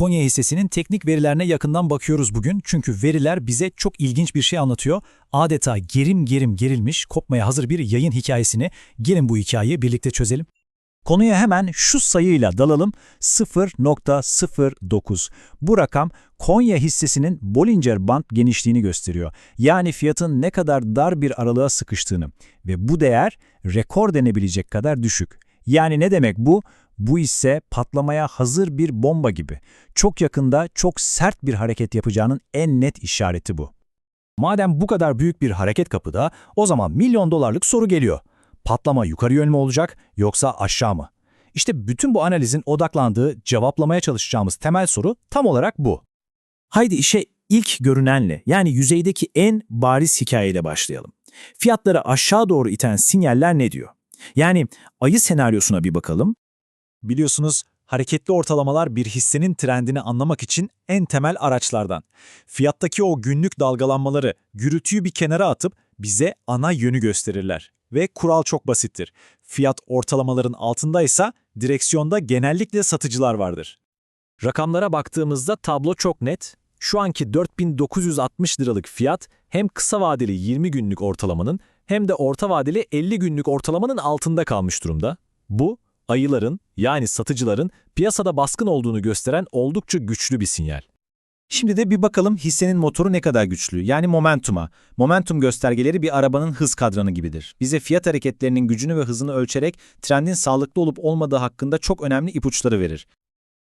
Konya hissesinin teknik verilerine yakından bakıyoruz bugün. Çünkü veriler bize çok ilginç bir şey anlatıyor. Adeta gerim gerim gerilmiş, kopmaya hazır bir yayın hikayesini. Gelin bu hikayeyi birlikte çözelim. Konuya hemen şu sayıyla dalalım 0.09. Bu rakam Konya hissesinin Bollinger Band genişliğini gösteriyor. Yani fiyatın ne kadar dar bir aralığa sıkıştığını ve bu değer rekor denebilecek kadar düşük. Yani ne demek bu? Bu ise patlamaya hazır bir bomba gibi. Çok yakında çok sert bir hareket yapacağının en net işareti bu. Madem bu kadar büyük bir hareket kapıda, o zaman milyon dolarlık soru geliyor. Patlama yukarı yönlü olacak yoksa aşağı mı? İşte bütün bu analizin odaklandığı, cevaplamaya çalışacağımız temel soru tam olarak bu. Haydi işe ilk görünenle yani yüzeydeki en bariz hikayeyle başlayalım. Fiyatları aşağı doğru iten sinyaller ne diyor? Yani ayı senaryosuna bir bakalım. Biliyorsunuz hareketli ortalamalar bir hissenin trendini anlamak için en temel araçlardan. Fiyattaki o günlük dalgalanmaları, gürültüyü bir kenara atıp bize ana yönü gösterirler. Ve kural çok basittir. Fiyat ortalamaların altındaysa direksiyonda genellikle satıcılar vardır. Rakamlara baktığımızda tablo çok net. Şu anki 4960 liralık fiyat hem kısa vadeli 20 günlük ortalamanın hem de orta vadeli 50 günlük ortalamanın altında kalmış durumda. Bu, ayıların yani satıcıların piyasada baskın olduğunu gösteren oldukça güçlü bir sinyal. Şimdi de bir bakalım hissenin motoru ne kadar güçlü, yani momentuma. Momentum göstergeleri bir arabanın hız kadranı gibidir. Bize fiyat hareketlerinin gücünü ve hızını ölçerek trendin sağlıklı olup olmadığı hakkında çok önemli ipuçları verir.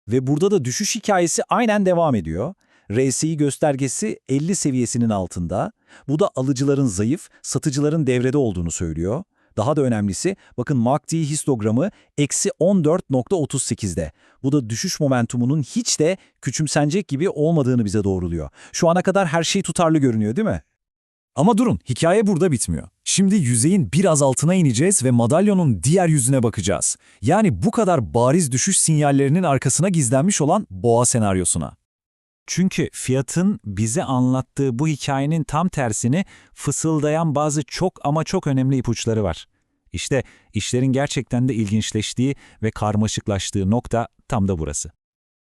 Ve burada da düşüş hikayesi aynen devam ediyor. RSI göstergesi 50 seviyesinin altında. Bu da alıcıların zayıf, satıcıların devrede olduğunu söylüyor. Daha da önemlisi bakın MACD histogramı eksi 14.38'de. Bu da düşüş momentumunun hiç de küçümsenecek gibi olmadığını bize doğruluyor. Şu ana kadar her şey tutarlı görünüyor değil mi? Ama durun, hikaye burada bitmiyor. Şimdi yüzeyin biraz altına ineceğiz ve madalyonun diğer yüzüne bakacağız. Yani bu kadar bariz düşüş sinyallerinin arkasına gizlenmiş olan boğa senaryosuna. Çünkü fiyatın bize anlattığı bu hikayenin tam tersini fısıldayan bazı çok ama çok önemli ipuçları var. İşte işlerin gerçekten de ilginçleştiği ve karmaşıklaştığı nokta tam da burası.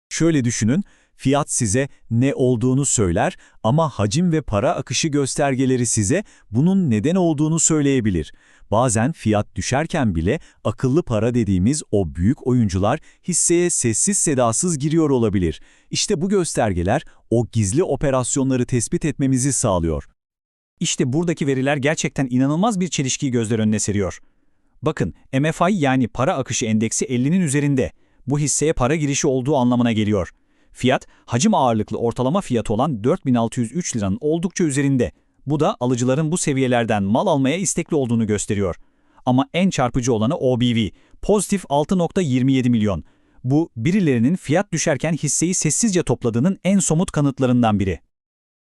Şöyle düşünün, fiyat size ne olduğunu söyler ama hacim ve para akışı göstergeleri size bunun neden olduğunu söyleyebilir. Bazen fiyat düşerken bile akıllı para dediğimiz o büyük oyuncular hisseye sessiz sedasız giriyor olabilir. İşte bu göstergeler o gizli operasyonları tespit etmemizi sağlıyor. İşte buradaki veriler gerçekten inanılmaz bir çelişkiyi gözler önüne seriyor. Bakın, MFI yani para akışı endeksi 50'nin üzerinde. Bu hisseye para girişi olduğu anlamına geliyor. Fiyat, hacim ağırlıklı ortalama fiyatı olan 4603 liranın oldukça üzerinde. Bu da alıcıların bu seviyelerden mal almaya istekli olduğunu gösteriyor. Ama en çarpıcı olanı OBV, pozitif 6.27 milyon. Bu, birilerinin fiyat düşerken hisseyi sessizce topladığının en somut kanıtlarından biri.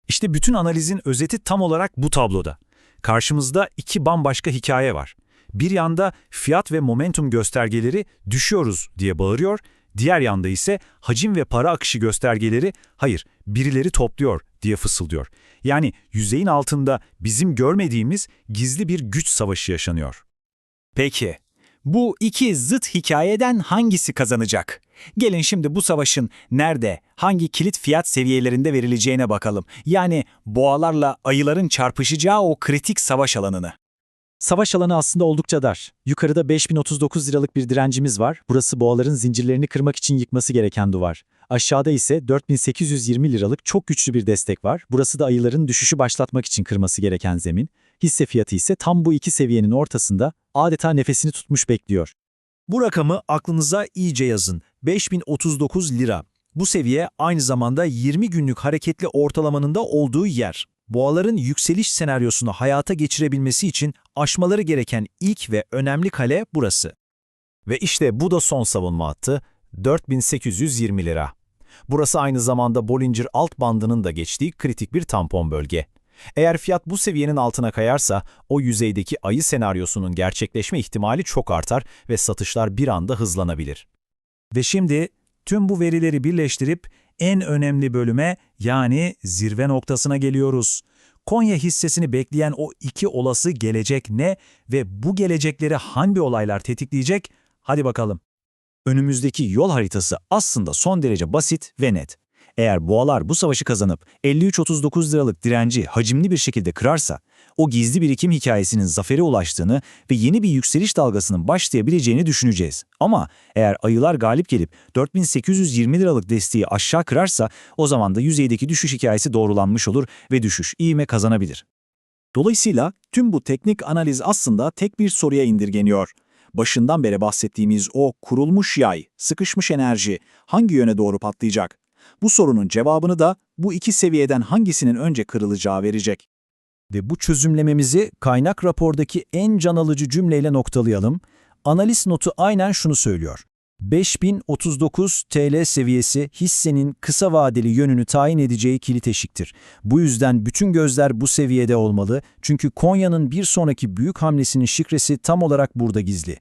İşte bütün analizin özeti tam olarak bu tabloda. Karşımızda iki bambaşka hikaye var. Bir yanda fiyat ve momentum göstergeleri düşüyoruz diye bağırıyor, diğer yanda ise hacim ve para akışı göstergeleri hayır birileri topluyor diye fısıldıyor. Yani yüzeyin altında bizim görmediğimiz gizli bir güç savaşı yaşanıyor. Peki, bu iki zıt hikayeden hangisi kazanacak? Gelin şimdi bu savaşın nerede, hangi kilit fiyat seviyelerinde verileceğine bakalım. Yani boğalarla ayıların çarpışacağı o kritik savaş alanını. Savaş alanı aslında oldukça dar. Yukarıda 5039 liralık bir direncimiz var. Burası boğaların zincirlerini kırmak için yıkması gereken duvar. Aşağıda ise 4820 liralık çok güçlü bir destek var. Burası da ayıların düşüşü başlatmak için kırması gereken zemin. Hisse fiyatı ise tam bu iki seviyenin ortasında adeta nefesini tutmuş bekliyor. Bu rakamı aklınıza iyice yazın. 5039 lira. Bu seviye aynı zamanda 20 günlük hareketli ortalamanın da olduğu yer. Boğaların yükseliş senaryosunu hayata geçirebilmesi için aşmaları gereken ilk ve önemli kale burası. Ve işte bu da son savunma hattı 4820 lira. Burası aynı zamanda Bollinger alt bandının da geçtiği kritik bir tampon bölge. Eğer fiyat bu seviyenin altına kayarsa o yüzeydeki ayı senaryosunun gerçekleşme ihtimali çok artar ve satışlar bir anda hızlanabilir. Ve şimdi tüm bu verileri birleştirip en önemli bölüme yani zirve noktasına geliyoruz. Konya hissesini bekleyen o iki olası gelecek ne ve bu gelecekleri hangi olaylar tetikleyecek? Hadi bakalım. Önümüzdeki yol haritası aslında son derece basit ve net. Eğer boğalar bu savaşı kazanıp 53-39 liralık direnci hacimli bir şekilde kırarsa, o gizli birikim hikayesinin zafere ulaştığını ve yeni bir yükseliş dalgasının başlayabileceğini düşüneceğiz. Ama eğer ayılar galip gelip 4820 liralık desteği aşağı kırarsa o zaman da yüzeydeki düşüş hikayesi doğrulanmış olur ve düşüş iğme kazanabilir. Dolayısıyla tüm bu teknik analiz aslında tek bir soruya indirgeniyor. Başından beri bahsettiğimiz o kurulmuş yay, sıkışmış enerji hangi yöne doğru patlayacak? Bu sorunun cevabını da bu iki seviyeden hangisinin önce kırılacağı verecek. Ve bu çözümlememizi kaynak rapordaki en can alıcı cümleyle noktalayalım. Analiz notu aynen şunu söylüyor. 5039 TL seviyesi hissenin kısa vadeli yönünü tayin edeceği kilit eşiktir. Bu yüzden bütün gözler bu seviyede olmalı çünkü Konya'nın bir sonraki büyük hamlesinin şifresi tam olarak burada gizli.